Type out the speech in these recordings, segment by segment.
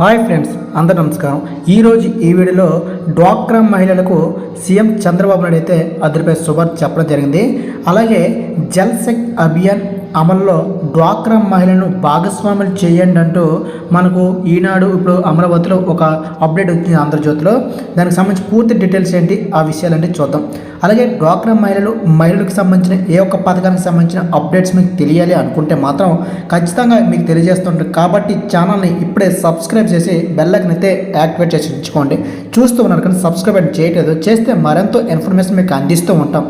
Hi friends అందరు నమస్కారం. ఈరోజు ఈ వీడియోలో డ్వాక్రా మహిళలకు సీఎం చంద్రబాబు నాయుడు అయితే అదిరిపై శుభార్త చెప్పడం జరిగింది. అలాగే జల్ శక్తి అభియాన్ అమల్లో డ్వాక్రా మహిళలను భాగస్వాములు చేయండి అంటూ మనకు ఈనాడు ఇప్పుడు అమరావతిలో ఒక అప్డేట్ వచ్చింది ఆంధ్రజ్యోతిలో. దానికి సంబంధించి పూర్తి డీటెయిల్స్ ఏంటి? ఆ విషయాలంటే చూద్దాం. అలాగే డ్వాక్రా మహిళలు మహిళలకు సంబంధించిన ఏ ఒక్క పథకానికి సంబంధించిన అప్డేట్స్ మీకు తెలియాలి అనుకుంటే మాత్రం ఖచ్చితంగా మీకు తెలియజేస్తుంటారు. కాబట్టి ఛానల్ని ఇప్పుడే సబ్స్క్రైబ్ చేసి బెల్లైకన్ అయితే యాక్టివేట్ చేసి ఉంచుకోండి. చూస్తూ ఉన్నారు కానీ సబ్స్క్రైబ్ చేయట్లేదు. చేస్తే మరెంతో ఇన్ఫర్మేషన్ మీకు అందిస్తూ ఉంటాం.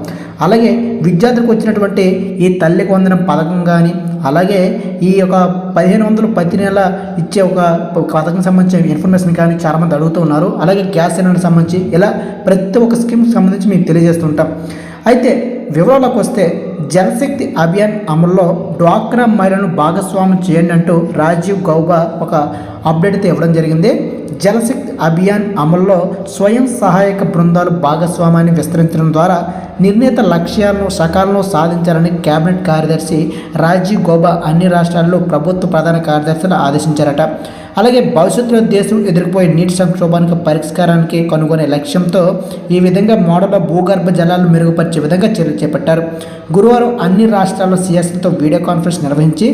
అలాగే విద్యార్థులకు వచ్చినటువంటి ఈ తల్లికి వందనం పథకం కానీ అలాగే ఈ యొక్క పదిహేను వందలు ప్రతి నెల ఇచ్చే ఒక పథకం సంబంధించిన ఇన్ఫర్మేషన్ కానీ చాలామంది అడుగుతూ ఉన్నారు. అలాగే గ్యాస్ సిలిండర్ సంబంధించి ఇలా ప్రతి ఒక్క స్కీమ్కి సంబంధించి మేము తెలియజేస్తుంటాం అయితే వివరాలకు వస్తే జనశక్తి అభియాన్ అమల్లో డ్వాక్రా మహిళలను భాగస్వామ్యం చేయండి అంటూ రాజీవ్ గౌబా ఒక అప్డేట్ అయితే ఇవ్వడం జరిగింది. జలశక్తి అభియాన్ అమల్లో స్వయం సహాయక బృందాలు భాగస్వామ్యాన్ని విస్తరించడం ద్వారా నిర్ణీత లక్ష్యాలను సకాలంలో సాధించాలని కేబినెట్ కార్యదర్శి రాజీవ్ గౌబా అన్ని రాష్ట్రాల్లో ప్రభుత్వ ప్రధాన కార్యదర్శులు ఆదేశించారట. అలాగే భవిష్యత్తులో దేశం ఎదుర్కొపోయే నీటి సంక్షోభానికి పరిష్కారానికి కనుగొనే లక్ష్యంతో ఈ విధంగా మోడల్ భూగర్భ జలాలు మెరుగుపరిచే విధంగా చర్యలు చేపట్టారు. గురువారం అన్ని రాష్ట్రాల్లో సీఎస్లతో వీడియో కాన్ఫరెన్స్ నిర్వహించి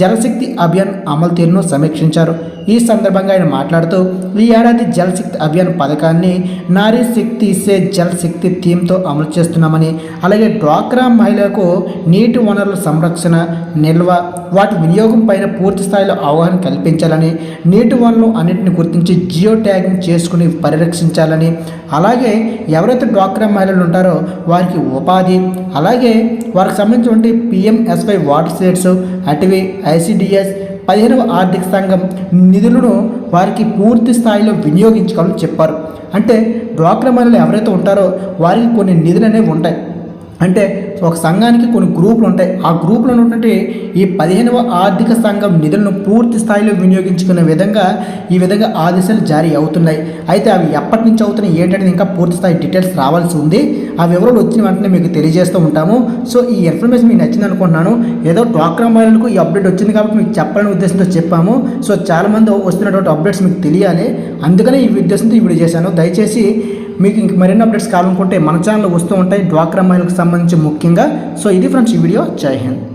జలశక్తి అభియాన్ అమలు తీరును సమీక్షించారు. ఈ సందర్భంగా ఆయన మాట్లాడుతూ ఈ ఏడాది జలశక్తి అభియాన్ పథకాన్ని నారీ శక్తి సే జలశక్తి థీమ్తో అమలు చేస్తున్నామని అలాగే డ్వాక్రా మహిళలకు నీటి వనరుల సంరక్షణ నిల్వ వాటి వినియోగం పైన పూర్తి స్థాయిలో అవగాహన కల్పించాలని నీటి వనరులు అన్నింటిని గుర్తించి జియో ట్యాగింగ్ చేసుకుని పరిరక్షించాలని అలాగే ఎవరైతే డ్వాక్రా మహిళలు ఉంటారో వారికి ఉపాధి అలాగే వారికి సంబంధించినటువంటి పిఎంఎస్వై వాటర్ స్టేట్స్ అటవీ ఐసిడిఎస్ పదిహేనవ ఆర్థిక సంఘం నిధులను వారికి పూర్తి స్థాయిలో వినియోగించుకోవాలని చెప్పారు. అంటే డ్వాక్రా మహిళలు ఎవరైతే ఉంటారో వారికి కొన్ని నిధులు అనేవి ఉంటాయి. అంటే ఒక సంఘానికి కొన్ని గ్రూపులు ఉంటాయి. ఆ గ్రూపులో ఉన్నటువంటి ఈ పదిహేనవ ఆర్థిక సంఘం నిధులను పూర్తి స్థాయిలో వినియోగించుకునే విధంగా ఈ విధంగా ఆదేశాలు జారీ అవుతున్నాయి. అయితే అవి ఎప్పటి నుంచి అవుతున్నాయి? ఏంటంటే ఇంకా పూర్తి స్థాయి డీటెయిల్స్ రావాల్సి ఉంది. ఆ వివరాలు వచ్చిన వెంటనే మీకు తెలియజేస్తూ ఉంటాము. సో ఈ ఇన్ఫర్మేషన్ మీకు నచ్చింది అనుకుంటున్నాను. ఏదో డ్వాక్రా మహిళలకు ఈ అప్డేట్ వచ్చింది కాబట్టి మీకు చెప్పాలనే ఉద్దేశంతో చెప్పాము. సో చాలామంది వస్తున్నటువంటి అప్డేట్స్ మీకు తెలియాలి. అందుకనే ఈ ఉద్దేశంతో ఈ వీడియో చేశాను. దయచేసి మీకు ఇంక మరిన్ని అప్డేట్స్ కావాలనుకుంటే మన ఛానల్ వస్తూ ఉంటాయి. డ్వాక్రా మహిళలకు సంబంధించి ముఖ్యంగా. సో ఇది ఫ్రెండ్స్ ఈ వీడియో. జై హింద్.